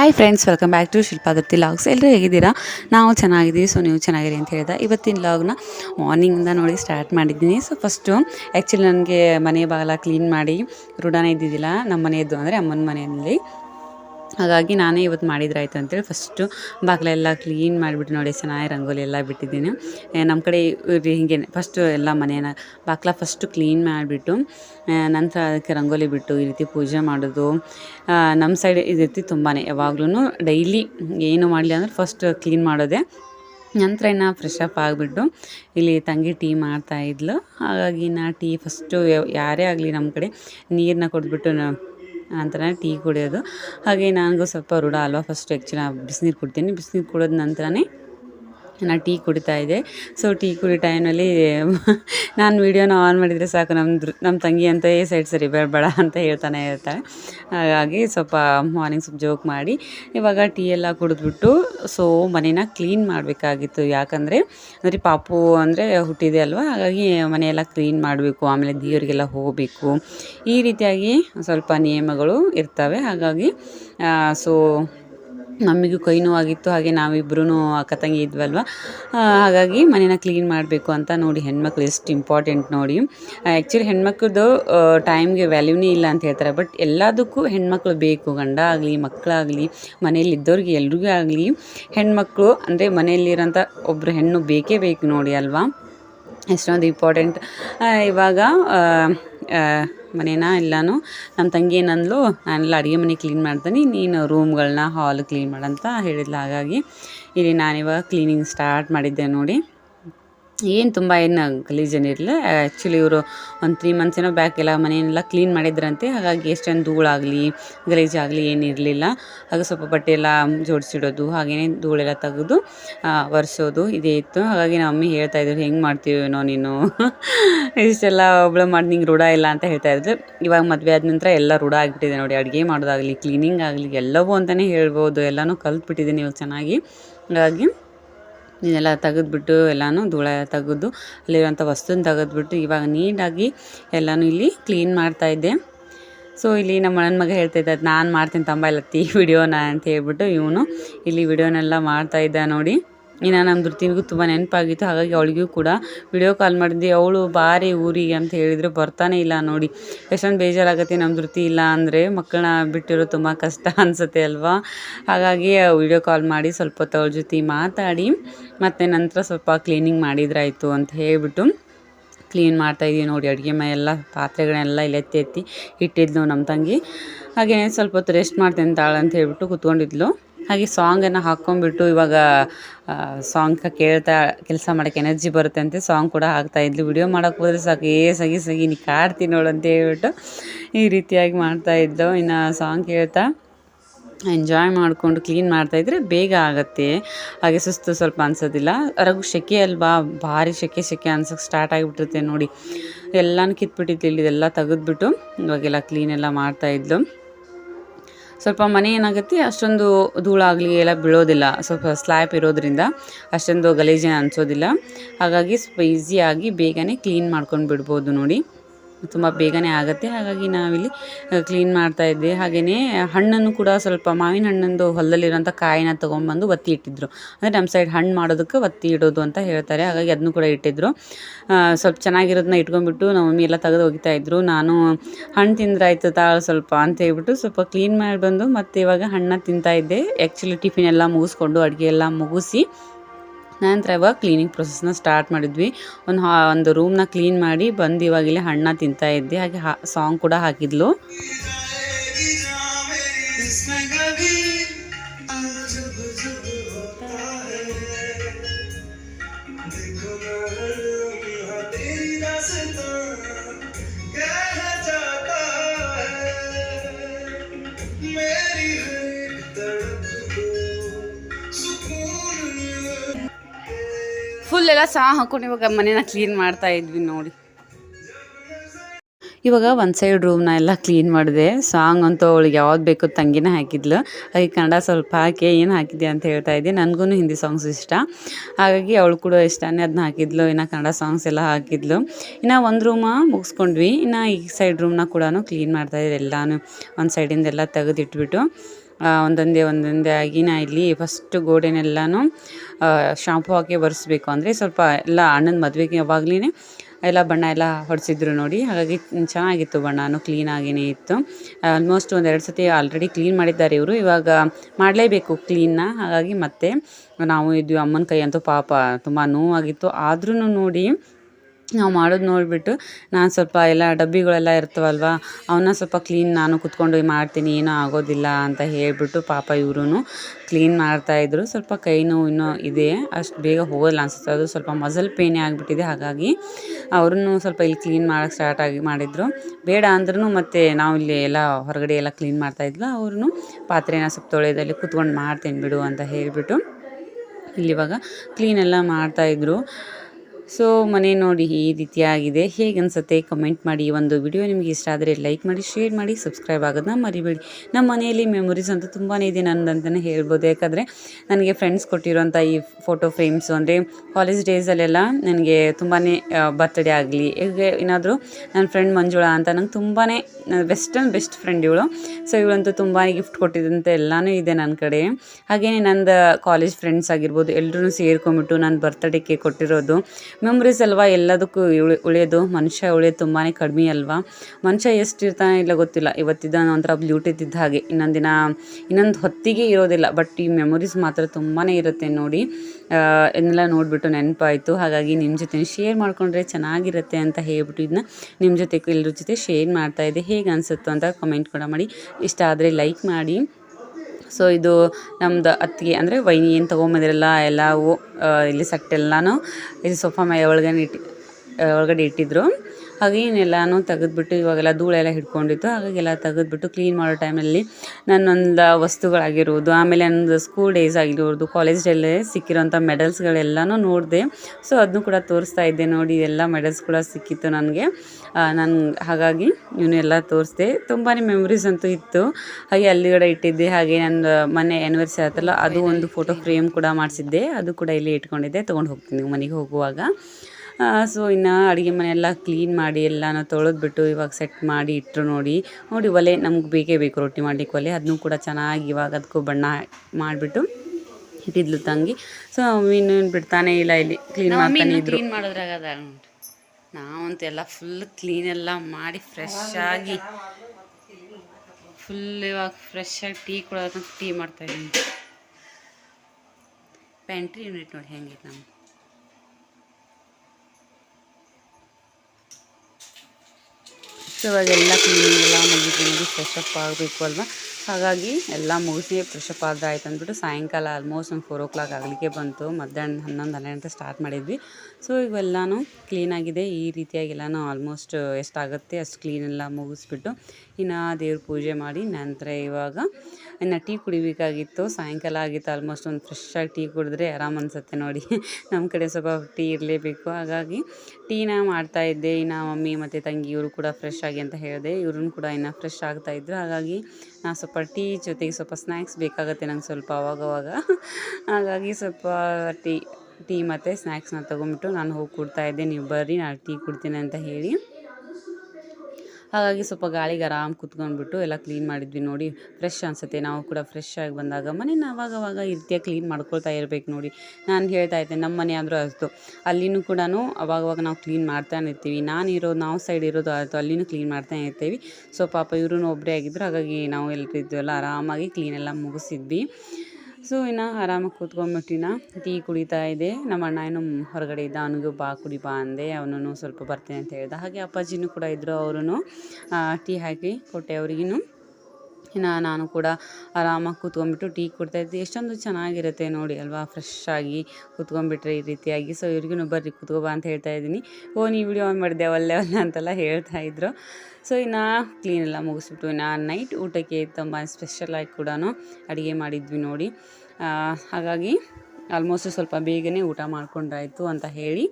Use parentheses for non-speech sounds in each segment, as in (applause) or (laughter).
Hi friends welcome back to Shilpadarthi logs ಎಲ್ಲರೂ ಹೇಗಿದ್ದೀರಾ? ನಾವು ಚೆನ್ನಾಗಿದ್ದೀವಿ ಸೊ ನೀವು ಚೆನ್ನಾಗಿರಿ ಅಂತ ಹೇಳಿದ. ಇವತ್ತಿನ ಲಾಗ್ನ ಮಾರ್ನಿಂಗಿಂದ ನೋಡಿ ಸ್ಟಾರ್ಟ್ ಮಾಡಿದ್ದೀನಿ. ಸೊ ಫಸ್ಟು ಆ್ಯಕ್ಚುಲಿ ನನಗೆ ಮನೆ ಬಾಗಿಲ ಕ್ಲೀನ್ ಮಾಡಿ ರುಡಾನೇ ಇದ್ದಿದ್ದಿಲ್ಲ. ನಮ್ಮ ಮನೆಯದ್ದು ಅಂದರೆ ಅಮ್ಮನ ಮನೆಯಲ್ಲಿ. ಹಾಗಾಗಿ ನಾನೇ ಇವತ್ತು ಮಾಡಿದ್ರಾಯ್ತು ಅಂತೇಳಿ ಫಸ್ಟು ಬಾಗಿಲೆಲ್ಲ ಕ್ಲೀನ್ ಮಾಡಿಬಿಟ್ಟು ನೋಡಿ ಚೆನ್ನಾಗಿ ರಂಗೋಲಿ ಎಲ್ಲ ಬಿಟ್ಟಿದ್ದೀನಿ ನಮ್ಮ ಕಡೆ ಹಿಂಗೆ ಫಸ್ಟು ಎಲ್ಲ ಮನೇನ ಬಾಗಿಲ ಫಸ್ಟು ಕ್ಲೀನ್ ಮಾಡಿಬಿಟ್ಟು ನಂತರ ಅದಕ್ಕೆ ರಂಗೋಲಿ ಬಿಟ್ಟು ಈ ರೀತಿ ಪೂಜೆ ಮಾಡೋದು. ನಮ್ಮ ಸೈಡ್ ಈ ರೀತಿ ತುಂಬಾ ಯಾವಾಗ್ಲೂ ಡೈಲಿ ಏನು ಮಾಡಲಿ ಅಂದರೆ ಫಸ್ಟ್ ಕ್ಲೀನ್ ಮಾಡೋದೆ. ನಂತರ ಇನ್ನು ಫ್ರೆಶ್ ಅಪ್ ಆಗಿಬಿಟ್ಟು ಇಲ್ಲಿ ತಂಗಿ ಟೀ ಮಾಡ್ತಾಯಿದ್ಲು ಹಾಗಾಗಿ ನಾ ಟೀ ಫಸ್ಟು ಯಾರೇ ಆಗಲಿ ನಮ್ಮ ಕಡೆ ನೀರನ್ನ ಕೊಟ್ಬಿಟ್ಟು ನ- ನಂತರ ಟೀ ಕುಡಿಯೋದು. ಹಾಗೆ ನನಗೂ ಸ್ವಲ್ಪ ರೂಢ ಅಲ್ವಾ ಫಸ್ಟ್ ಆ್ಯಕ್ಚುಲಿ ಬಿಸಿನೀರು ಕುಡ್ತೀನಿ. ಬಿಸಿನೀರು ಕುಡಿದ ನಂತರನೇ ನಾನು ಟೀ ಕುಡಿತಾ ಇದ್ದೆ. ಸೊ ಟೀ ಕುಡಿ ಟೈಮಲ್ಲಿ ನಾನು ವೀಡಿಯೋನ ಆನ್ ಮಾಡಿದರೆ ಸಾಕು. ನಮ್ಮ ನಮ್ಮ ತಂಗಿ ಅಂತ ಏ ಸೈಡ್ ಸರಿ, ಬೇಡ ಅಂತ ಹೇಳ್ತಾನೆ ಇರ್ತಾಳೆ ಹಾಗಾಗಿ ಸ್ವಲ್ಪ ಮಾರ್ನಿಂಗ್ ಸ್ವಲ್ಪ ಜೋಕ್ ಮಾಡಿ. ಇವಾಗ ಟೀ ಎಲ್ಲ ಕುಡಿದ್ಬಿಟ್ಟು ಸೊ ಮನೇನ ಕ್ಲೀನ್ ಮಾಡಬೇಕಾಗಿತ್ತು. ಯಾಕಂದರೆ, ಅಂದರೆ ಪಾಪು ಅಂದರೆ ಹುಟ್ಟಿದೆ ಅಲ್ವಾ? ಹಾಗಾಗಿ ಮನೆಯೆಲ್ಲ ಕ್ಲೀನ್ ಮಾಡಬೇಕು. ಆಮೇಲೆ ದೇವರಿಗೆಲ್ಲ ಹೋಗಬೇಕು. ಈ ರೀತಿಯಾಗಿ ಸ್ವಲ್ಪ ನಿಯಮಗಳು ಇರ್ತವೆ. ಹಾಗಾಗಿ ಸೊ ಮಮ್ಮಿಗೂ ಕೈ ನೋವಾಗಿತ್ತು ಹಾಗೆ ನಾವಿಬ್ಬರೂ ಅಕ್ಕ ತಂಗಿ ಇದ್ವಲ್ವ? ಹಾಗಾಗಿ ಮನೇನ ಕ್ಲೀನ್ ಮಾಡಬೇಕು ಅಂತ ನೋಡಿ ಹೆಣ್ಮಕ್ಳು ಎಷ್ಟು ಇಂಪಾರ್ಟೆಂಟ್ ನೋಡಿ. ಆ್ಯಕ್ಚುಲಿ ಹೆಣ್ಮಕ್ಳದ್ದು ಟೈಮ್ಗೆ ವ್ಯಾಲ್ಯೂನೇ ಇಲ್ಲ ಅಂತ ಹೇಳ್ತಾರೆ ಬಟ್ ಎಲ್ಲದಕ್ಕೂ ಹೆಣ್ಮಕ್ಳು ಬೇಕು, ಗಂಡ ಆಗಲಿ ಮಕ್ಕಳಾಗಲಿ ಮನೇಲಿ ಇದ್ದವ್ರಿಗೆ ಎಲ್ರಿಗೂ ಆಗಲಿ, ಹೆಣ್ಮಕ್ಳು ಅಂದರೆ ಮನೆಯಲ್ಲಿರೋಂಥ ಒಬ್ಬರು ಹೆಣ್ಣು ಬೇಕೇ ಬೇಕು ನೋಡಿ ಅಲ್ವಾ? ಎಷ್ಟೊಂದು ಇಂಪಾರ್ಟೆಂಟ್ ಇವಾಗ ಮನೇನ ಎಲ್ಲನೂ ನಮ್ಮ ತಂಗಿ ಏನಂದ್ಲು, ನಾನೆಲ್ಲ ಅಡುಗೆ ಮನೆ ಕ್ಲೀನ್ ಮಾಡ್ತೀನಿ, ನೀನು ರೂಮ್ಗಳನ್ನ ಹಾಲ್ ಕ್ಲೀನ್ ಮಾಡಂತ ಹೇಳಿದ್ಲು. ಹಾಗಾಗಿ ಇಲ್ಲಿ ನಾನಿವಾಗ ಕ್ಲೀನಿಂಗ್ ಸ್ಟಾರ್ಟ್ ಮಾಡಿದ್ದೆ ನೋಡಿ. ಏನು ತುಂಬ ಏನು ಗಲೀಜೇನಿರಲಿಲ್ಲ ಆ್ಯಕ್ಚುಲಿ ಇವರು ಒಂದು ತ್ರೀ ಮಂತ್ಸ್ ಏನೋ ಬ್ಯಾಕ್ ಎಲ್ಲ ಮನೆಯನ್ನೆಲ್ಲ ಕ್ಲೀನ್ ಮಾಡಿದ್ರಂತೆ. ಹಾಗಾಗಿ ಎಷ್ಟೊಂದು ಧೂಳಾಗಲಿ ಗಲೀಜಾಗಲಿ ಏನಿರಲಿಲ್ಲ ಹಾಗೆ ಸ್ವಲ್ಪ ಬಟ್ಟೆ ಎಲ್ಲ ಜೋಡಿಸಿಡೋದು ಹಾಗೆಯೇ ಧೂಳೆಲ್ಲ ತೆಗೆದು ಒರೆಸೋದು, ಇದೇ ಇತ್ತು. ಹಾಗಾಗಿ ನಮ್ಮ ಮಮ್ಮಿ ಹೇಳ್ತಾ ಇದ್ರು, ಹೆಂಗೆ ಮಾಡ್ತೀವೇನೋ ನೀನು? (laughs) ಇಷ್ಟೆಲ್ಲ ಒಬ್ಳು ಮಾಡಿ ನಿಂಗೆ ರೂಢ ಇಲ್ಲ ಅಂತ ಹೇಳ್ತಾ ಇದ್ರು. ಇವಾಗ ಮದುವೆ ಆದ ನಂತರ ಎಲ್ಲ ರೂಢ ಆಗಿಬಿಟ್ಟಿದೆ ನೋಡಿ. ಅಡುಗೆ ಮಾಡೋದಾಗಲಿ ಕ್ಲೀನಿಂಗ್ ಆಗಲಿ, ಎಲ್ಲವೂ ಅಂತಲೇ ಹೇಳ್ಬೋದು. ಎಲ್ಲನೂ ಕಲ್ತ್ಬಿಟ್ಟಿದ್ದೀನಿ ಇವಾಗ ಚೆನ್ನಾಗಿ. ಹಾಗಾಗಿ ಇದೆಲ್ಲ ತೆಗೆದ್ಬಿಟ್ಟು ಎಲ್ಲನೂ ಧೂಳ ತೆಗೆದು ಅಲ್ಲಿರುವಂಥ ವಸ್ತುನ ತೆಗೆದ್ಬಿಟ್ಟು ಇವಾಗ ನೀಟಾಗಿ ಎಲ್ಲನೂ ಇಲ್ಲಿ ಕ್ಲೀನ್ ಮಾಡ್ತಾಯಿದ್ದೆ ಸೊ ಇಲ್ಲಿ ನಮ್ಮ ಅಣ್ಣನ ಮಗ ಹೇಳ್ತಾ ಇದ್ದ ನಾನು ಮಾಡ್ತೀನಿ ತಂಬ, ಇಲ್ಲ ತೀ ವಿಡಿಯೋನ ಅಂತ ಹೇಳ್ಬಿಟ್ಟು ಇವನು ಇಲ್ಲಿ ವಿಡಿಯೋನೆಲ್ಲ ಮಾಡ್ತಾಯಿದ್ದ ನೋಡಿ. ಇನ್ನು ನಮ್ಮ ಧೃತಿನಿಗೂ ತುಂಬ ನೆನಪಾಗಿತ್ತು, ಹಾಗಾಗಿ ಅವಳಿಗೂ ಕೂಡ ವಿಡಿಯೋ ಕಾಲ್ ಮಾಡಿದ್ದೆ. ಅವಳು ಬಾರಿ ಊರಿಗೆ ಅಂತ ಹೇಳಿದ್ರು, ಬರ್ತಾನೆ ಇಲ್ಲ ನೋಡಿ. ಎಷ್ಟೊಂದು ಬೇಜಾರಾಗುತ್ತೆ ನಮ್ಮ ಧೃತಿ ಇಲ್ಲ ಅಂದರೆ ಮಕ್ಕಳನ್ನ ಬಿಟ್ಟಿರೋ ತುಂಬ ಕಷ್ಟ ಅನಿಸುತ್ತೆ ಅಲ್ವಾ? ಹಾಗಾಗಿ ವಿಡಿಯೋ ಕಾಲ್ ಮಾಡಿ ಸ್ವಲ್ಪ ಹೊತ್ತು ಅವ್ಳ ಜೊತೆ ಮಾತಾಡಿ, ಮತ್ತು ನಂತರ ಸ್ವಲ್ಪ ಕ್ಲೀನಿಂಗ್ ಮಾಡಿದ್ರಾಯಿತು ಅಂತ ಹೇಳಿಬಿಟ್ಟು ಕ್ಲೀನ್ ಮಾಡ್ತಾಯಿದ್ದೀವಿ ನೋಡಿ. ಅಡುಗೆ ಮನೆ ಎಲ್ಲ, ಪಾತ್ರೆಗಳನ್ನೆಲ್ಲ ಇಲ್ಲಿ ಎತ್ತಿ ಎತ್ತಿ ಇಟ್ಟಿದ್ಲು ನಮ್ಮ ತಂಗಿ. ಹಾಗೆ ಸ್ವಲ್ಪ ಹೊತ್ತು ರೆಸ್ಟ್ ಮಾಡ್ತೇನೆ ತಾಳ ಅಂತ ಹೇಳ್ಬಿಟ್ಟು ಕುತ್ಕೊಂಡಿದ್ಲು. ಹಾಗೆ ಸಾಂಗನ್ನು ಹಾಕ್ಕೊಂಡ್ಬಿಟ್ಟು ಇವಾಗ ಸಾಂಗ್ ಕೇಳ್ತಾ, ಕೆಲಸ ಮಾಡೋಕ್ಕೆ ಎನರ್ಜಿ ಬರುತ್ತೆ ಅಂತ ಸಾಂಗ್ ಕೂಡ ಹಾಕ್ತಾ ಇದ್ಲು. ವಿಡಿಯೋ ಮಾಡೋಕ್ಕೆ ಹೋದ್ರೆ ಸಾಕು, ಏ ಸಗಿ ಸಗಿ, ನೀ ಕಾಡ್ತೀನಿ ನೋಡು ಅಂತ ಹೇಳ್ಬಿಟ್ಟು ಈ ರೀತಿಯಾಗಿ ಮಾಡ್ತಾ ಇದ್ದು ಇನ್ನು ಸಾಂಗ್ ಕೇಳ್ತಾ ಎಂಜಾಯ್ ಮಾಡಿಕೊಂಡು ಕ್ಲೀನ್ ಮಾಡ್ತಾಯಿದ್ರೆ ಬೇಗ ಆಗುತ್ತೆ. ಹಾಗೆ ಸುಸ್ತು ಸ್ವಲ್ಪ ಅನಿಸೋದಿಲ್ಲ. ರಘು ಸೆಕೆ ಅಲ್ವಾ? ಭಾರಿ ಸೆಕೆ ಸೆಕೆ ಅನ್ಸೋಕ್ಕೆ ಸ್ಟಾರ್ಟ್ ಆಗಿಬಿಟ್ಟಿರುತ್ತೆ ನೋಡಿ. ಎಲ್ಲನೂ ಕಿತ್ಬಿಟ್ಟಿತ್ತು ಇಲ್ಲಿ, ಇದೆಲ್ಲ ತೆಗೆದ್ಬಿಟ್ಟು ಇವಾಗೆಲ್ಲ ಕ್ಲೀನ್ ಎಲ್ಲ ಮಾಡ್ತಾಯಿದ್ಲು ಸ್ವಲ್ಪ ಮನೆ ಏನಾಗುತ್ತೆ, ಅಷ್ಟೊಂದು ಧೂಳಾಗಲಿ ಎಲ್ಲ ಬೀಳೋದಿಲ್ಲ. ಸ್ವಲ್ಪ ಸ್ಲ್ಯಾಪ್ ಇರೋದ್ರಿಂದ ಅಷ್ಟೊಂದು ಗಲೀಜೆ ಅನಿಸೋದಿಲ್ಲ. ಹಾಗಾಗಿ ಈಸಿಯಾಗಿ ಬೇಗನೆ ಕ್ಲೀನ್ ಮಾಡ್ಕೊಂಡು ಬಿಡ್ಬೋದು ನೋಡಿ. ತುಂಬ ಬೇಗನೆ ಆಗುತ್ತೆ. ಹಾಗಾಗಿ ನಾವಿಲ್ಲಿ ಕ್ಲೀನ್ ಮಾಡ್ತಾ ಇದ್ವಿ. ಹಾಗೆಯೇ ಹಣ್ಣನ್ನು ಕೂಡ ಸ್ವಲ್ಪ ಮಾವಿನ ಹಣ್ಣಂದು ಹೊಲದಲ್ಲಿರೋಂಥ ಕಾಯಿನ ತೊಗೊಂಬಂದು ಒತ್ತಿ ಇಟ್ಟಿದ್ರು. ಅಂದರೆ ನಮ್ಮ ಸೈಡ್ ಹಣ್ಣು ಮಾಡೋದಕ್ಕೆ ಒತ್ತಿ ಇಡೋದು ಅಂತ ಹೇಳ್ತಾರೆ. ಹಾಗಾಗಿ ಅದನ್ನು ಕೂಡ ಇಟ್ಟಿದ್ರು. ಸ್ವಲ್ಪ ಚೆನ್ನಾಗಿರೋದನ್ನ ಇಟ್ಕೊಂಡ್ಬಿಟ್ಟು ನಮ್ಮ ಮಮ್ಮಿ ಎಲ್ಲ ತೆಗೆದು ಹೋಗ್ತಾ ಇದ್ರು. ನಾನು ಹಣ್ಣು ತಿಂದ್ರಾಯ್ತು ತಾಳು ಸ್ವಲ್ಪ ಅಂತ ಹೇಳ್ಬಿಟ್ಟು ಸ್ವಲ್ಪ ಕ್ಲೀನ್ ಮಾಡಿ ಬಂದು ಮತ್ತೆ ಇವಾಗ ಹಣ್ಣನ್ನ ತಿಂತಾ ಇದ್ದೆ. ಆ್ಯಕ್ಚುಲಿ ಟಿಫಿನ್ ಎಲ್ಲ ಮುಗಿಸ್ಕೊಂಡು ಅಡುಗೆ ಎಲ್ಲ ಮುಗಿಸಿ ನಂತರ ಇವಾಗ ಕ್ಲೀನಿಂಗ್ ಪ್ರೊಸೆಸ್ನ ಸ್ಟಾರ್ಟ್ ಮಾಡಿದ್ವಿ. ಒಂದು ಒಂದು ರೂಮ್ನ ಕ್ಲೀನ್ ಮಾಡಿ ಬಂದು ಇವಾಗ ಇಲ್ಲಿ ಹಣ್ಣನ್ನ ತಿಂತಾ ಇದ್ದೆ. ಹಾಗೆ ಸಾಂಗ್ ಕೂಡ ಹಾಕಿದ್ಲು. ಫುಲ್ ಎಲ್ಲ ಸಾ ಹಾಕೊಂಡು ಇವಾಗ ಮನೇನ ಕ್ಲೀನ್ ಮಾಡ್ತಾ ಇದ್ವಿ ನೋಡಿ. ಇವಾಗ ಒಂದು ಸೈಡ್ ರೂಮ್ನ ಎಲ್ಲ ಕ್ಲೀನ್ ಮಾಡಿದೆ. ಸಾಂಗ್ ಅಂತೂ ಅವಳಿಗೆ ಯಾವ್ದು ಬೇಕು ತಂಗಿನ ಹಾಕಿದ್ಲು. ಹಾಗೆ ಕನ್ನಡ ಸ್ವಲ್ಪ ಹಾಕಿ, ಏನು ಹಾಕಿದ್ದೆ ಅಂತ ಹೇಳ್ತಾ ಇದ್ದೆ. ನನಗೂ ಹಿಂದಿ ಸಾಂಗ್ಸ್ ಇಷ್ಟ. ಹಾಗಾಗಿ ಅವಳು ಕೂಡ ಇಷ್ಟನೇ ಅದನ್ನ ಹಾಕಿದ್ಲು. ಇನ್ನು ಕನ್ನಡ ಸಾಂಗ್ಸ್ ಎಲ್ಲ ಹಾಕಿದ್ಲು. ಇನ್ನು ಒಂದು ರೂಮ ಮುಗಿಸ್ಕೊಂಡ್ವಿ. ಇನ್ನು ಈ ಸೈಡ್ ರೂಮ್ನ ಕೂಡ ಕ್ಲೀನ್ ಮಾಡ್ತಾಯಿದ್ದೆ ಎಲ್ಲಾನು. ಒಂದು ಸೈಡಿಂದ ಎಲ್ಲ ತೆಗೆದಿಟ್ಬಿಟ್ಟು. ಒಂದೊಂದೇ ಒಂದೊಂದೇ ಆಗಿ ಇಲ್ಲಿ ಫಸ್ಟ್ ಗೋಡೆನೆಲ್ಲನೂ ಶಾಂಪು ಹಾಕಿ ಒರೆಸ್ಬೇಕು. ಅಂದರೆ ಸ್ವಲ್ಪ ಎಲ್ಲ ಅಣ್ಣನ ಮದುವೆಗೆ ಯಾವಾಗಲೇ ಎಲ್ಲ ಬಣ್ಣ ಎಲ್ಲ ಹೊಡೆಸಿದ್ರು ನೋಡಿ. ಹಾಗಾಗಿ ಚೆನ್ನಾಗಿತ್ತು ಬಣ್ಣನೂ ಕ್ಲೀನಾಗಿಯೇ ಇತ್ತು. ಆಲ್ಮೋಸ್ಟ್ ಒಂದು ಎರಡು ಸತಿ ಆಲ್ರೆಡಿ ಕ್ಲೀನ್ ಮಾಡಿದ್ದಾರೆ ಇವರು. ಇವಾಗ ಮಾಡಲೇಬೇಕು ಕ್ಲೀನ್ನ ಹಾಗಾಗಿ ಮತ್ತೆ ನಾವು ಇದ್ವಿ ಅಮ್ಮನ ಕೈ ಅಂತೂ ಪಾಪ ತುಂಬ ನೋವಾಗಿತ್ತು. ಆದ್ರೂ ನೋಡಿ ನಾವು ಮಾಡೋದು ನೋಡಿಬಿಟ್ಟು ನಾನು ಸ್ವಲ್ಪ ಎಲ್ಲ ಡಬ್ಬಿಗಳೆಲ್ಲ ಇರ್ತವಲ್ವ ಅವನ್ನ ಸ್ವಲ್ಪ ಕ್ಲೀನ್ ನಾನು ಕುತ್ಕೊಂಡು ಮಾಡ್ತೀನಿ, ಏನೂ ಆಗೋದಿಲ್ಲ ಅಂತ ಹೇಳಿಬಿಟ್ಟು ಪಾಪ ಇವ್ರೂ ಕ್ಲೀನ್ ಮಾಡ್ತಾಯಿದ್ರು ಸ್ವಲ್ಪ ಕೈ ನೋವು ಇನ್ನೂ ಇದೆ, ಅಷ್ಟು ಬೇಗ ಹೋಗಲ್ಲ ಅನಿಸುತ್ತೆ. ಅದು ಸ್ವಲ್ಪ ಮಸಲ್ ಪೇನೆ ಆಗಿಬಿಟ್ಟಿದೆ, ಹಾಗಾಗಿ ಅವ್ರೂ ಸ್ವಲ್ಪ ಇಲ್ಲಿ ಕ್ಲೀನ್ ಮಾಡೋಕ್ಕೆ ಸ್ಟಾರ್ಟ್ ಆಗಿ ಮಾಡಿದರು. ಬೇಡ ಅಂದ್ರೂ ಮತ್ತೆ ನಾವು ಇಲ್ಲಿ ಎಲ್ಲ ಹೊರಗಡೆ ಎಲ್ಲ ಕ್ಲೀನ್ ಮಾಡ್ತಾಯಿದ್ವಿ ಅವ್ರೂ ಪಾತ್ರೆನ ಸ್ವಲ್ಪ ತೊಳೆದಲ್ಲಿ ಕುತ್ಕೊಂಡು ಮಾಡ್ತೀನಿ ಬಿಡು ಅಂತ ಹೇಳಿಬಿಟ್ಟು ಇಲ್ಲಿವಾಗ ಕ್ಲೀನೆಲ್ಲ ಮಾಡ್ತಾಯಿದ್ರು ಸೊ ಮನೆ ನೋಡಿ ಈ ರೀತಿಯಾಗಿದೆ ಹೇಗೆ ಅನಿಸುತ್ತೆ? ಕಮೆಂಟ್ ಮಾಡಿ. ಒಂದು ವಿಡಿಯೋ ನಿಮಗೆ ಇಷ್ಟ ಆದರೆ ಲೈಕ್ ಮಾಡಿ ಶೇರ್ ಮಾಡಿ ಸಬ್ಸ್ಕ್ರೈಬ್ ಆಗೋದನ್ನ ಮರಿಬೇಡಿ. ನಮ್ಮ ಮನೆಯಲ್ಲಿ ಮೆಮೊರೀಸ್ ಅಂತೂ ತುಂಬಾ ಇದೆ ನಂದಂತಲೇ ಹೇಳ್ಬೋದು. ಯಾಕಂದರೆ ನನಗೆ ಫ್ರೆಂಡ್ಸ್ ಕೊಟ್ಟಿರೋಂಥ ಈ ಫೋಟೋ ಫ್ರೇಮ್ಸು ಅಂದರೆ ಕಾಲೇಜ್ ಡೇಸಲ್ಲೆಲ್ಲ ನನಗೆ ತುಂಬಾ ಬರ್ತ್ಡೇ ಆಗಲಿ ಈಗ ಏನಾದರೂ ನನ್ನ ಫ್ರೆಂಡ್ ಮಂಜುಳಾ ಅಂತ ನಂಗೆ ತುಂಬಾ ಬೆಸ್ಟ್ ಆ್ಯಂಡ್ ಬೆಸ್ಟ್ ಫ್ರೆಂಡ್ ಇವಳು. ಸೊ ಇವಳಂತೂ ತುಂಬಾ ಗಿಫ್ಟ್ ಕೊಟ್ಟಿದ್ದಂಥ ಎಲ್ಲಾನು ಇದೆ ನನ್ನ ಕಡೆ. ಹಾಗೆಯೇ ನಂದು ಕಾಲೇಜ್ ಫ್ರೆಂಡ್ಸ್ ಆಗಿರ್ಬೋದು ಎಲ್ಲರೂ ಸೇರ್ಕೊಂಬಿಟ್ಟು ನನ್ನ ಬರ್ತ್ಡೇಗೆ ಕೊಟ್ಟಿರೋದು. ಮೆಮ್ರೀಸ್ ಅಲ್ವಾ ಎಲ್ಲದಕ್ಕೂ ಉಳಿ ಉಳಿಯೋದು. ಮನುಷ್ಯ ಉಳಿಯೋದು ತುಂಬಾ ಕಡಿಮೆ ಅಲ್ವಾ? ಮನುಷ್ಯ ಎಷ್ಟು ಇರ್ತಾನೆ ಇಲ್ಲ ಗೊತ್ತಿಲ್ಲ. ಇವತ್ತಿದ್ದ ಒಂಥರ ಬ್ಲೂಟೂತ್ ಇದ್ದ ಹಾಗೆ. ಇನ್ನೊಂದು ದಿನ, ಇನ್ನೊಂದು ಹೊತ್ತಿಗೆ ಇರೋದಿಲ್ಲ. ಬಟ್ ಈ ಮೆಮೊರೀಸ್ ಮಾತ್ರ ತುಂಬಾ ಇರುತ್ತೆ ನೋಡಿ. ಇದನ್ನೆಲ್ಲ ನೋಡಿಬಿಟ್ಟು ನೆನಪಾಯಿತು. ಹಾಗಾಗಿ ನಿಮ್ಮ ಜೊತೆ ಶೇರ್ ಮಾಡಿಕೊಂಡ್ರೆ ಚೆನ್ನಾಗಿರುತ್ತೆ ಅಂತ ಹೇಳ್ಬಿಟ್ಟು ಇದನ್ನ ನಿಮ್ಮ ಜೊತೆ ಎಲ್ಲರ ಜೊತೆ ಶೇರ್ ಮಾಡ್ತಾ ಇದ್ದೆ. ಹೇಗೆ ಅನಿಸುತ್ತೋ ಅಂತ ಕಮೆಂಟ್ ಕೂಡ ಮಾಡಿ. ಇಷ್ಟ ಆದರೆ ಲೈಕ್ ಮಾಡಿ. ಸೊ ಇದು ನಮ್ದು ಅತ್ತಿಗೆ ಅಂದರೆ ವೈನಿ ಏನು ತೊಗೊಂಬಂದಿರಲ್ಲ ಎಲ್ಲವೂ ಇಲ್ಲಿ ಸಟ್ಟೆಲ್ಲನೂ ಇಲ್ಲಿ ಸೋಫಾ ಮೇಲೆ ಒಳಗಡೆ ಇಟ್ಟು ಒಳಗಡೆ ಇಟ್ಟಿದ್ರು. ಹಾಗೆ ಇನ್ನೆಲ್ಲನೂ ತೆಗೆದ್ಬಿಟ್ಟು ಇವಾಗೆಲ್ಲ ಧೂಳೆಲ್ಲ ಹಿಡ್ಕೊಂಡಿತ್ತು. ಹಾಗಾಗಿ ಎಲ್ಲ ತೆಗೆದ್ಬಿಟ್ಟು ಕ್ಲೀನ್ ಮಾಡೋ ಟೈಮಲ್ಲಿ ನನ್ನೊಂದು ವಸ್ತುಗಳಾಗಿರ್ಬೋದು, ಆಮೇಲೆ ನನ್ನದು ಸ್ಕೂಲ್ ಡೇಸ್ ಆಗಿರ್ಬೋದು ಕಾಲೇಜ್ ಡೇಲೇ ಸಿಕ್ಕಿರೋಂಥ ಮೆಡಲ್ಸ್ಗಳೆಲ್ಲನೂ ನೋಡಿದೆ. ಸೊ ಅದನ್ನು ಕೂಡ ತೋರಿಸ್ತಾ ಇದ್ದೆ ನೋಡಿ, ಎಲ್ಲ ಮೆಡಲ್ಸ್ ಕೂಡ ಸಿಕ್ಕಿತ್ತು ನನಗೆ. ನಾನು ಹಾಗಾಗಿ ಇವನ್ನೆಲ್ಲ ತೋರಿಸ್ದೆ. ತುಂಬಾ ಮೆಮೊರೀಸ್ ಅಂತೂ ಇತ್ತು. ಹಾಗೆ ಅಲ್ಲಿಗಡೆ ಇಟ್ಟಿದ್ದೆ. ಹಾಗೆ ನನ್ನ ಮನೆ ಆ್ಯನಿವರ್ಸರಿ ಆಯ್ತಲ್ಲ ಅದು ಒಂದು ಫೋಟೋ ಫ್ರೇಮ್ ಕೂಡ ಮಾಡಿಸಿದ್ದೆ. ಅದು ಕೂಡ ಇಲ್ಲಿ ಇಟ್ಕೊಂಡಿದ್ದೆ. ತೊಗೊಂಡು ಹೋಗ್ತೀನಿ, ಮನೆಗೆ ಹೋಗುವಾಗ. ಸೊ ಇನ್ನು ಅಡುಗೆ ಮನೆಯೆಲ್ಲ ಕ್ಲೀನ್ ಮಾಡಿ ಎಲ್ಲನೂ ತೊಳೆದ್ಬಿಟ್ಟು ಇವಾಗ ಸೆಟ್ ಮಾಡಿ ಇಟ್ಟರು ನೋಡಿ ನೋಡಿ ಒಲೆ ನಮ್ಗೆ ಬೇಕೇ ಬೇಕು ರೊಟ್ಟಿ ಮಾಡಲಿಕ್ಕೆ ಒಲೆ. ಅದನ್ನು ಕೂಡ ಚೆನ್ನಾಗಿ ಇವಾಗ ಅದಕ್ಕೂ ಬಣ್ಣ ಮಾಡಿಬಿಟ್ಟು ಇಟ್ಟಿದ್ಲು ತಂಗಿ. ಸೊ ಮೀನು ಬಿಡ್ತಾನೆ ಇಲ್ಲ ಇಲ್ಲಿ ಕ್ಲೀನ್ ಮಾಡ್ತಾನೆ ಇದ್ರು. ಕ್ಲೀನ್ ನಾವಂತೂ ಎಲ್ಲ ಫುಲ್ ಕ್ಲೀನ್ ಎಲ್ಲ ಮಾಡಿ ಫ್ರೆಶ್ ಆಗಿ ಫುಲ್ ಇವಾಗ ಫ್ರೆಶ್ ಆಗಿ ಟೀ ಕೊಡೋದಂತ ಟೀ ಮಾಡ್ತಾ ಇದ್ದೀನಿ ಪ್ಯಾಂಟ್ರಿ ಯೂನಿಟ್ ನೋಡಿ ಹೆಂಗೈತೆ ನಮ್ಗೆ ಸೊ ಇವಾಗೆಲ್ಲ ಕ್ಲೀನಿಂಗ್ ಎಲ್ಲ ಮುಗಿದು ಮುಗಿದು ಫ್ರೆಶ್ ಅಪ್ ಆಗಬೇಕು ಅಲ್ವಾ? ಹಾಗಾಗಿ ಎಲ್ಲ ಮುಗಿಸಿ ಫ್ರೆಶ್ ಅಪ್ ಆದರೆ ಆಯ್ತು ಅಂದ್ಬಿಟ್ಟು ಸಾಯಂಕಾಲ ಆಲ್ಮೋಸ್ಟ್ ಒಂದು ಫೋರ್ ಓ ಕ್ಲಾಕ್ ಆಗಲಿಕ್ಕೆ ಬಂತು. ಮಧ್ಯಾಹ್ನ ಹನ್ನೊಂದು, ಹನ್ನೆರಡು ಸ್ಟಾರ್ಟ್ ಮಾಡಿದ್ವಿ. ಸೊ ಇವೆಲ್ಲನೂ ಕ್ಲೀನಾಗಿದೆ ಈ ರೀತಿಯಾಗಿ ಎಲ್ಲನೂ ಆಲ್ಮೋಸ್ಟ್ ಎಷ್ಟಾಗುತ್ತೆ ಅಷ್ಟು ಕ್ಲೀನೆಲ್ಲ ಮುಗಿಸ್ಬಿಟ್ಟು ಇನ್ನು ದೇವ್ರ ಪೂಜೆ ಮಾಡಿ ನಂತರ ಇವಾಗ ಇನ್ನು ಟೀ ಕುಡಿಬೇಕಾಗಿತ್ತು. ಸಾಯಂಕಾಲ ಆಗಿತ್ತು ಆಲ್ಮೋಸ್ಟ್ ಒಂದು ಫ್ರೆಶ್ ಆಗಿ ಟೀ ಕುಡಿದ್ರೆ ಆರಾಮ್ ಅನಿಸುತ್ತೆ ನೋಡಿ. ನಮ್ಮ ಕಡೆ ಸ್ವಲ್ಪ ಟೀ ಇರಲೇಬೇಕು. ಹಾಗಾಗಿ ಟೀನ ಮಾಡ್ತಾ ಇದ್ದೆ. ಇನ್ನು ಮಮ್ಮಿ ಮತ್ತು ತಂಗಿ ಇವರು ಕೂಡ ಫ್ರೆಶ್ ಆಗಿ ಅಂತ ಹೇಳಿದೆ. ಇವ್ರನ್ನ ಕೂಡ ಇನ್ನು ಫ್ರೆಶ್ ಆಗ್ತಾ ಇದ್ರು. ಹಾಗಾಗಿ ಸ್ವಲ್ಪ ಟೀ ಜೊತೆಗೆ ಸ್ವಲ್ಪ ಸ್ನ್ಯಾಕ್ಸ್ ಬೇಕಾಗುತ್ತೆ ನಂಗೆ ಸ್ವಲ್ಪ ಅವಾಗವಾಗ. ಹಾಗಾಗಿ ಸ್ವಲ್ಪ ಟೀ ಟೀ ಮತ್ತು ಸ್ನ್ಯಾಕ್ಸ್ನ ತೊಗೊಂಬಿಟ್ಟು ನಾನು ಹೋಗಿ ಕೊಡ್ತಾಯಿದ್ದೆ ನೀವು ಬರ್ರಿ, ನಾನು ಟೀ ಕೊಡ್ತೀನಿ ಅಂತ ಹೇಳಿ. ಹಾಗಾಗಿ ಸ್ವಲ್ಪ ಗಾಳಿಗೆ ಆರಾಮ್ ಕುತ್ಕೊಂಡ್ಬಿಟ್ಟು ಎಲ್ಲ ಕ್ಲೀನ್ ಮಾಡಿದ್ವಿ ನೋಡಿ. ಫ್ರೆಶ್ ಅನಿಸುತ್ತೆ. ನಾವು ಕೂಡ ಫ್ರೆಶ್ ಆಗಿ ಬಂದಾಗ ಮನೇನ ಅವಾಗವಾಗ ಈ ರೀತಿಯಾಗಿ ಕ್ಲೀನ್ ಮಾಡ್ಕೊಳ್ತಾ ಇರಬೇಕು ನೋಡಿ. ನಾನು ಹೇಳ್ತಾ ಇದ್ದೆ ನಮ್ಮ ಮನೆ ಆದರೂ ಅಷ್ಟು ಅಲ್ಲಿನೂ ಕೂಡ ಅವಾಗವಾಗ ನಾವು ಕ್ಲೀನ್ ಮಾಡ್ತಾನೆ ಇರ್ತೀವಿ. ನಾನು ಇರೋದು ನಾವು ಸೈಡ್ ಇರೋದು ಆಯಿತು ಅಲ್ಲಿನೂ ಕ್ಲೀನ್ ಮಾಡ್ತಾನೆ ಇರ್ತೀವಿ. ಸೊ ಪಾಪ ಇವ್ರೂ ಒಬ್ಬರೇ ಆಗಿದ್ದರು ಹಾಗಾಗಿ ನಾವು ಎಲ್ಲರಿದ್ದೆಲ್ಲ ಆರಾಮಾಗಿ ಕ್ಲೀನೆಲ್ಲ ಮುಗಿಸಿದ್ವಿ. ಸೊ ಇನ್ನು ಆರಾಮಾಗಿ ಕೂತ್ಕೊಂಡ್ಬಿಟ್ಟಿನ ಟೀ ಕುಡಿತಾ ಇದೆ ನಮ್ಮ ಅಣ್ಣ ಏನು ಹೊರಗಡೆ ಇದ್ದ. ಅವನಿಗೂ ಬಾ, ಕುಡಿ ಬಾ ಅಂದೆ. ಅವನು ಸ್ವಲ್ಪ ಬರ್ತೀನಿ ಅಂತ ಹೇಳ್ದ. ಹಾಗೆ ಅಪ್ಪಾಜಿನೂ ಕೂಡ ಇದ್ದರು ಅವರು ಟೀ ಹಾಕಿ ಕೊಟ್ಟೆ ಅವ್ರಿಗೂ ಇನ್ನು ನಾನು ಕೂಡ ಆರಾಮಾಗಿ ಕೂತ್ಕೊಂಡ್ಬಿಟ್ಟು ಟೀ ಕುಡ್ತಾಯಿದ್ದೆ ಎಷ್ಟೊಂದು ಚೆನ್ನಾಗಿರುತ್ತೆ ನೋಡಿ ಅಲ್ವಾ ಫ್ರೆಶ್ ಆಗಿ ಕೂತ್ಕೊಂಡ್ಬಿಟ್ರೆ ಈ ರೀತಿಯಾಗಿ. ಸೊ ಇವ್ರಿಗೂ ಬರ್ರಿ, ಕೂತ್ಕೋ ಬಾ ಅಂತ ಹೇಳ್ತಾ ಇದ್ದೀನಿ. ಓ ನೀ ವಿಡಿಯೋ ಆನ್ ಮಾಡಿದೆ ಒಲ್ಲೆ ಒಲ್ಲೆ ಅಂತೆಲ್ಲ ಹೇಳ್ತಾ ಇದ್ರು. ಸೊ ಇನ್ನು ಕ್ಲೀನ್ ಎಲ್ಲ ಮುಗಿಸ್ಬಿಟ್ಟು ಇನ್ನು ನೈಟ್ ಊಟಕ್ಕೆ ತುಂಬ ಸ್ಪೆಷಲಾಗಿ ಕೂಡ ಅಡುಗೆ ಮಾಡಿದ್ವಿ ನೋಡಿ. ಹಾಗಾಗಿ ಆಲ್ಮೋಸ್ಟ್ ಸ್ವಲ್ಪ ಬೇಗನೆ ಊಟ ಮಾಡ್ಕೊಂಡ್ರಾಯ್ತು ಅಂತ ಹೇಳಿ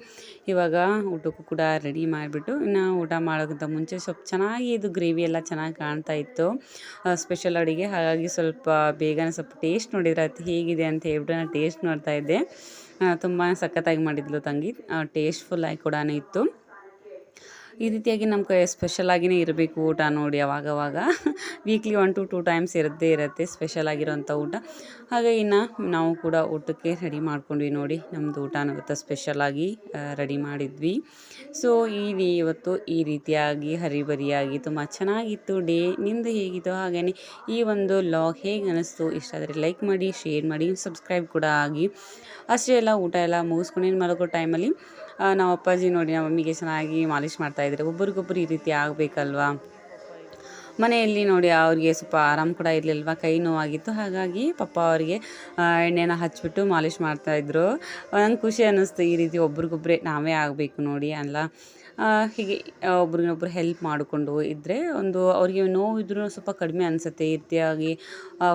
ಇವಾಗ ಊಟಕ್ಕೂ ಕೂಡ ರೆಡಿ ಮಾಡಿಬಿಟ್ಟು ಇನ್ನು ಊಟ ಮಾಡೋಕ್ಕಿಂತ ಮುಂಚೆ ಸ್ವಲ್ಪ ಚೆನ್ನಾಗಿ ಇದು ಗ್ರೇವಿ ಎಲ್ಲ ಚೆನ್ನಾಗಿ ಕಾಣ್ತಾ ಇತ್ತು. ಸ್ಪೆಷಲ್ ಅಡುಗೆ. ಹಾಗಾಗಿ ಸ್ವಲ್ಪ ಬೇಗನೆ ಸ್ವಲ್ಪ ಟೇಸ್ಟ್ ನೋಡಿದ್ರೆ ಅದು ಹೇಗಿದೆ ಅಂತ ಹೇಳ್ಬಿಟ್ಟು ನಾನು ಟೇಸ್ಟ್ ನೋಡ್ತಾ ಇದ್ದೆ. ತುಂಬ ಸಖತ್ತಾಗಿ ಮಾಡಿದ್ಲು ತಂಗಿ. ಟೇಸ್ಟ್ಫುಲ್ಲಾಗಿ ಕೂಡ ಇತ್ತು. ಈ ರೀತಿಯಾಗಿ ನಮ್ಮ ಕೈ ಸ್ಪೆಷಲ್ ಆಗಿನೇ ಇರಬೇಕು ಊಟ ನೋಡಿ ಅವಾಗವಾಗ weekly one to two times ಇರದ್ದೇ ಇರುತ್ತೆ ಸ್ಪೆಷಲ್ ಆಗಿರೋಂಥ ಊಟ. ಹಾಗೆ ಇನ್ನು ನಾವು ಕೂಡ ಊಟಕ್ಕೆ ರೆಡಿ ಮಾಡ್ಕೊಂಡ್ವಿ ನೋಡಿ. ನಮ್ಮದು ಊಟ ಇವತ್ತು ಸ್ಪೆಷಲಾಗಿ ರೆಡಿ ಮಾಡಿದ್ವಿ. ಸೊ ಈ ಇವತ್ತು ಈ ರೀತಿಯಾಗಿ ಹರಿಬರಿಯಾಗಿ ತುಂಬ ಚೆನ್ನಾಗಿತ್ತು. ಡೇ ನಿಂದು ಹೇಗಿತ್ತು? ಹಾಗೆಯೇ ಈ ಒಂದು ಲಾಗ್ ಹೇಗೆ ಅನ್ನಿಸ್ತು ಇಷ್ಟ ಆದರೆ ಲೈಕ್ ಮಾಡಿ ಶೇರ್ ಮಾಡಿ ಸಬ್ಸ್ಕ್ರೈಬ್ ಕೂಡ ಆಗಿ. ಅಷ್ಟೇ ಎಲ್ಲ ಊಟ ಎಲ್ಲ ಮುಗಿಸ್ಕೊಂಡು ಮಲಗೋ ಟೈಮಲ್ಲಿ ನಾವು ಅಪ್ಪಾಜಿ ನೋಡಿ ನಮ್ಮ ಮಮ್ಮಿಗೆ ಚೆನ್ನಾಗಿ ಮಾಲಿಷ್ ಮಾಡ್ತಾಯಿದ್ದಾರೆ ಒಬ್ರಿಗೊಬ್ರು ಈ ರೀತಿ ಆಗಬೇಕಲ್ವಾ? ಮನೆಯಲ್ಲಿ ನೋಡಿ ಅವ್ರಿಗೆ ಸ್ವಲ್ಪ ಆರಾಮ್ ಕೂಡ ಇರಲಿಲ್ವ? ಕೈ ನೋವಾಗಿತ್ತು. ಹಾಗಾಗಿ ಪಪ್ಪ ಅವರಿಗೆ ಎಣ್ಣೆನ ಹಚ್ಬಿಟ್ಟು ಮಾಲಿಷ್ ಮಾಡ್ತಾಯಿದ್ರು ನಂಗೆ ಖುಷಿ ಅನ್ನಿಸ್ತು, ಈ ರೀತಿ ಒಬ್ರಿಗೊಬ್ರೆ ನಾವೇ ಆಗಬೇಕು ನೋಡಿ ಅಲ್ಲ. ಹೀಗೆ ಒಬ್ರಿಗೊಬ್ರು ಹೆಲ್ಪ್ ಮಾಡಿಕೊಂಡು ಇದ್ದರೆ ಒಂದು ಅವ್ರಿಗೆ ನೋವು ಇದ್ರೂ ಸ್ವಲ್ಪ ಕಡಿಮೆ ಅನಿಸುತ್ತೆ. ಈ ರೀತಿಯಾಗಿ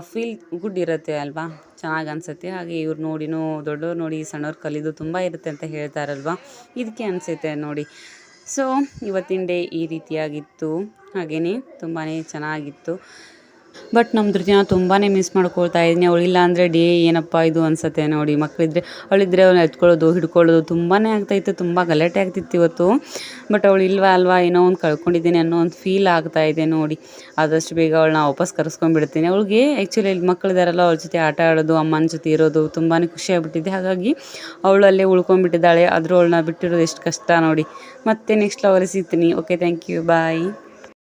ಫೀಲ್ ಗುಡ್ ಇರುತ್ತೆ ಅಲ್ವಾ? ಚೆನ್ನಾಗಿ ಅನಿಸುತ್ತೆ. ಹಾಗೆ ಇವ್ರು ನೋಡಿನೂ ದೊಡ್ಡವ್ರು ನೋಡಿ ಸಣ್ಣವ್ರು ಕಲಿದು ತುಂಬ ಇರುತ್ತೆ ಅಂತ ಹೇಳ್ತಾರಲ್ವಾ? ಇದಕ್ಕೆ ಅನಿಸುತ್ತೆ ನೋಡಿ. ಸೊ ಇವತ್ತಿನ ಡೇ ಈ ರೀತಿಯಾಗಿತ್ತು. ಹಾಗೆಯೇ ತುಂಬಾ ಚೆನ್ನಾಗಿತ್ತು. ಬಟ್ ನಮ್ಮ ಧೃತಿನ ತುಂಬಾ ಮಿಸ್ ಮಾಡ್ಕೊಳ್ತಾ ಇದ್ದೀನಿ. ಇಲ್ಲ ಅಂದರೆ, ಡೇ, ಏನಪ್ಪ ಇದು? ಅನ್ಸುತ್ತೆ ನೋಡಿ. ಮಕ್ಕಳಿದ್ರೆ ಅವಳಿದ್ರೆ ಅವ್ನು ಎತ್ಕೊಳ್ಳೋದು, ಹಿಡ್ಕೊಳ್ಳೋದು ತುಂಬಾ ಆಗ್ತಾಯಿತ್ತು ತುಂಬ ಗಲಾಟೆ ಆಗ್ತಿತ್ತು ಇವತ್ತು. ಬಟ್ ಅವಳು ಇಲ್ವಾ ಅಲ್ವಾ, ಏನೋ ಒಂದು ಕಳ್ಕೊಂಡಿದ್ದೀನಿ ಅನ್ನೋ ಒಂದು ಫೀಲ್ ಆಗ್ತಾ ಇದೆ ನೋಡಿ. ಆದಷ್ಟು ಬೇಗ ಅವಳನ್ನ ವಾಪಸ್ ಕರೆಸ್ಕೊಂಡ್ಬಿಡ್ತೀನಿ. ಅವಳಿಗೆ ಆ್ಯಕ್ಚುಲಿ ಇಲ್ಲಿ ಮಕ್ಕಳಿದಾರಲ್ಲ ಅವ್ರ ಜೊತೆ ಆಟ ಆಡೋದು, ಅಮ್ಮನ ಜೊತೆ ಇರೋದು ತುಂಬಾ ಖುಷಿ ಆಗ್ಬಿಟ್ಟಿದೆ. ಹಾಗಾಗಿ ಅವಳು ಅಲ್ಲೇ ಉಳ್ಕೊಂಡ್ಬಿಟ್ಟಿದ್ದಾಳೆ. ಆದರೂ ಅವಳನ್ನ ಬಿಟ್ಟಿರೋದು ಎಷ್ಟು ಕಷ್ಟ ನೋಡಿ. ಮತ್ತೆ ನೆಕ್ಸ್ಟ್ ಅವರೇ ಸಿಗ್ತೀನಿ. Okay thank you bye